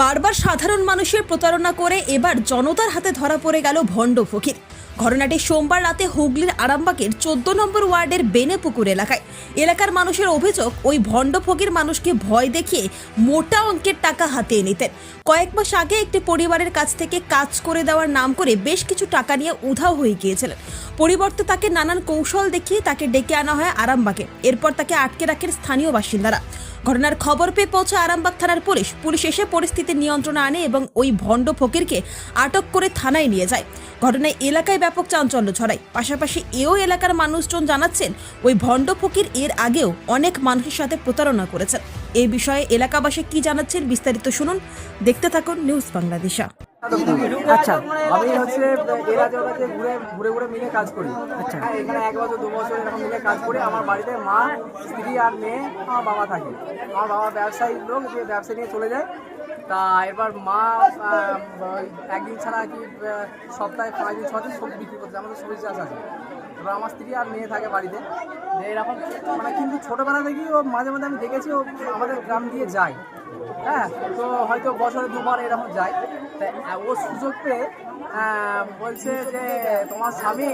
বারবার সাধারণ মানুষের প্রতারণা করে এবার জনতার হাতে ধরা পড়ে গেল ভণ্ড ফকির। ঘটনাটি সোমবার রাতে হুগলির আরামবাগের চোদ্দ নম্বর ওয়ার্ডের বেনেপুকুর এলাকায়। এলাকার মানুষের অভিযোগ, ওই ভণ্ড ফকির মানুষকে ভয় দেখিয়ে মোটা অঙ্কের টাকা হাতিয়ে নিতেন। কয়েক মাস আগে একটি পরিবারের কাছ থেকে কাজ করে দেওয়ার নাম করে বেশ কিছু টাকা নিয়ে উধাও হয়ে গিয়েছিলেন। পরিবর্তে তাকে নানান কৌশল দেখিয়ে তাকে ডেকে আনা হয় আরামবাগে। এরপর তাকে আটকে রাখেন স্থানীয় বাসিন্দারা। ঘটনার খবর পেয়ে পৌঁছে আরামবাগ থানার পুলিশ। পুলিশ এসে পরিস্থিতি নিয়ন্ত্রণে আনে এবং ওই ভণ্ড ফকিরকে আটক করে থানায় নিয়ে যায়। ঘটনায় এলাকায় ব্যাপক চাঞ্চল্য ছড়ায়। পাশাপাশি এও এলাকার মানুষজন জানাচ্ছেন, ওই ভণ্ড ফকির এর আগেও অনেক মানুষের সাথে প্রতারণা করেছেন। এই বিষয়ে এলাকাবাসী কি জানাচ্ছেন বিস্তারিত শুনুন। দেখতে থাকুন নিউজ বাংলাদেশা। আচ্ছা আমি হচ্ছে এরা ঘুরে ঘুরে ঘুরে মিলে কাজ করি। আচ্ছা। এখানে এক বছর দু বছর এরকম মিলে কাজ করি। আমার বাড়িতে মা স্ত্রী আর মেয়ে আমার বাবা থাকে। আমার বাবা ব্যবসায়ী লোক যে ব্যবসা নিয়ে চলে যায়। তা এবার মা একদিন ছাড়া কি সপ্তাহে পাঁচ দিন ছ দিন সবজি বিক্রি করতে আমাদের সবজি চাষ আছে। এবার আমার স্ত্রী আর মেয়ে থাকে বাড়িতে। এরকম মানে কিন্তু ছোটোবেলা থেকেই ও মাঝে মাঝে আমি দেখেছি ও আমাদের গ্রাম দিয়ে যায়। হ্যাঁ তো হয়তো বছরে দুবার এরকম যায়। তা ও সুযোগ পেয়ে বলছে যে তোমার স্বামী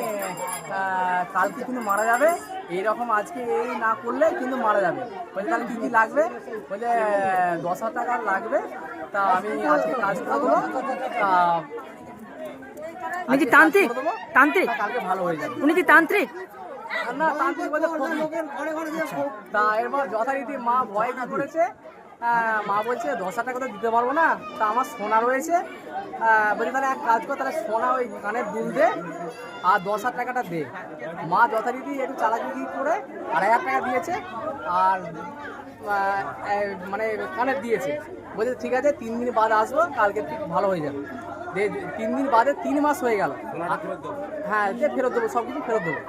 কালকে কিন্তু মারা যাবে। এইরকম আজকে এই না করলে কিন্তু মারা যাবে। বলছে, তাহলে কী কী লাগবে? বলে দশ হাজার টাকা লাগবে। তা আমি আজকে কাজ করে দেবো তা উনি কি তান্ত্রিক? তান্ত্রিক? ভালো হয়ে যাবে উনি কি তান্ত্রিক। তা এরপর যথারীতি মা ভয় কি করেছে? মা বলছে, দশ হাজার টাকা তো দিতে পারব না। তা আমার সোনা রয়েছে। বলছে তাহলে এক কাজ কর, তাহলে সোনা ওই কানের দুল দে আর দশ হাজার টাকাটা দে। মা যথারীতি একটু চালাকি করে আড়াই হাজার টাকা দিয়েছে আর মানে কানের দিয়েছে। বলছে, ঠিক আছে, তিন দিন বাদ আসব, কালকে ঠিক ভালো হয়ে যাবে। তিন দিন বাদে তিন মাস হয়ে গেল। হ্যাঁ যে ফেরত দেবো সব কিছু ফেরত দেবো।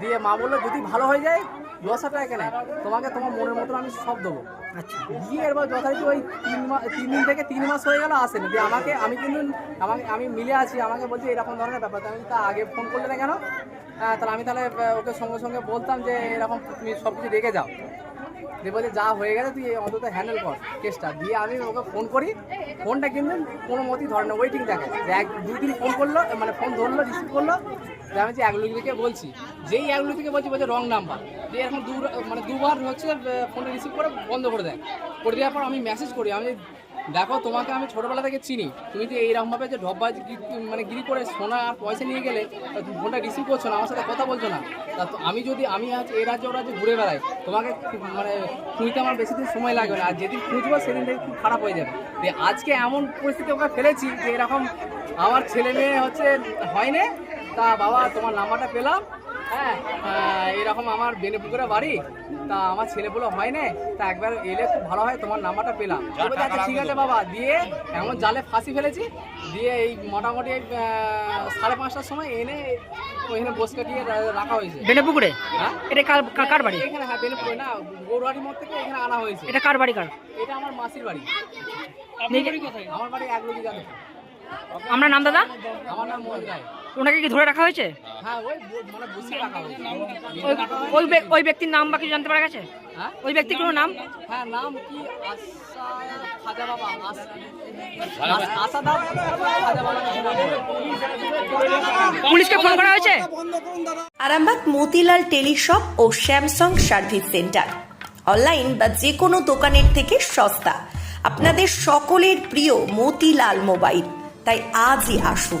দিয়ে মা বলল যদি ভালো হয়ে যায় দশ হাজার টাকা কেনে তোমাকে তোমার মনের মতন আমি সব দেবো। আচ্ছা। দিয়ে এরপর যথারীতি ওই তিন মাস তিন দিন থেকে তিন মাস হয়ে গেল আসেনি। দিয়ে আমাকে আমি কিন্তু আমাকে আমি মিলে আছি। আমাকে বলছি এরকম ধরনের ব্যাপার। তা আমি তা আগে ফোন করলে না কেন? তাহলে আমি তাহলে ওকে সঙ্গে সঙ্গে বলতাম যে এরকম তুমি সব কিছু রেখে যাও। দিয়ে বলছে যা হয়ে গেছে তুই অন্তত হ্যান্ডেল কর কেসটা। দিয়ে আমি ওকে ফোন করি। ফোনটা কিন্তু কোনো মতেই ধরে না ওয়েটিং দেখে। যে এক দুই দিন ফোন করল মানে ফোন ধরলো রিসিভ করল। আমি যে থেকে বলছি যেই থেকে বলছি বলছে রং নাম্বার দিয়ে এরকম দু মানে দুবার হচ্ছে ফোনে রিসিভ করে বন্ধ করে দেয়। করে দেওয়ার পর আমি মেসেজ করি আমি যে, দেখো, তোমাকে আমি ছোটোবেলা থেকে চিনি। তুমি যে এইরকমভাবে যে ঢব্বাজ মানে গিরি করে সোনা আর পয়সা নিয়ে গেলে, তা ফোনটা রিসিভ করছ না, আমার সাথে কথা বলছো না। তা তো আমি যদি, আমি আজ এই রাজ্যে, ওরা যে ঘুরে বেড়াই, তোমাকে মানে খুঁজতে আমার বেশি দিন সময় লাগবে না। আর যেদিন খুঁজবো, সেদিন থেকে খুব খারাপ হয়ে যাবে। আজকে এমন পরিস্থিতি ওকে ফেলেছি যে এরকম আমার ছেলে মেয়ে হচ্ছে, হয়নি। তা বাবা, তোমার নাম্বারটা পেলাম। হ্যাঁ এরকম আমার বেনেপুকুরে বাড়ি। তা আমার ছেলেগুলো হয় না তা একবার এলে খুব ভালো হয় তোমার নাম্বারটা পেলাম। আচ্ছা ঠিক আছে বাবা। দিয়ে এমন জালে ফাঁসি ফেলেছি দিয়ে এই মোটামুটি সাড়ে পাঁচটার সময় এনে ওইখানে বসে কাটিয়ে রা- রাখা হয়েছে। বেনেপুকুরে? হ্যাঁ? এটা কার কার- কার বাড়ি? এখানে হ্যাঁ বেনেপুকুরে না গৌরবাড়ির মোড় থেকে এখানে আনা হয়েছে। এটা কার বাড়ি কার? এটা আমার মাসির বাড়ি। আমার বাড়ি এক লোক আমরা নাম দাদা? আমার নাম মোহন রায়। ওনাকে কি ধরে রাখা হয়েছে? হ্যাঁ ওই মানে ওই ওই ব্যক- ওই ব্যক্তির নাম বা কিছু জানতে পারা গেছে? হ্যাঁ? ওই ব্যক্তির কোনো নাম? হ্যাঁ নাম কি? আশা খাজা বাবা আস- আস- আসাদা খাজা বাবা। পুলিশকে ফোন করা হয়েছে? আরামবাগ মতিলাল টেলিশপ ও স্যামসাং সার্ভিস সেন্টার। অনলাইন বা যে কোনো দোকানের থেকে সস্তা। আপনাদের সকলের প্রিয় মতিলাল মোবাইল। তাই আজই আসুন।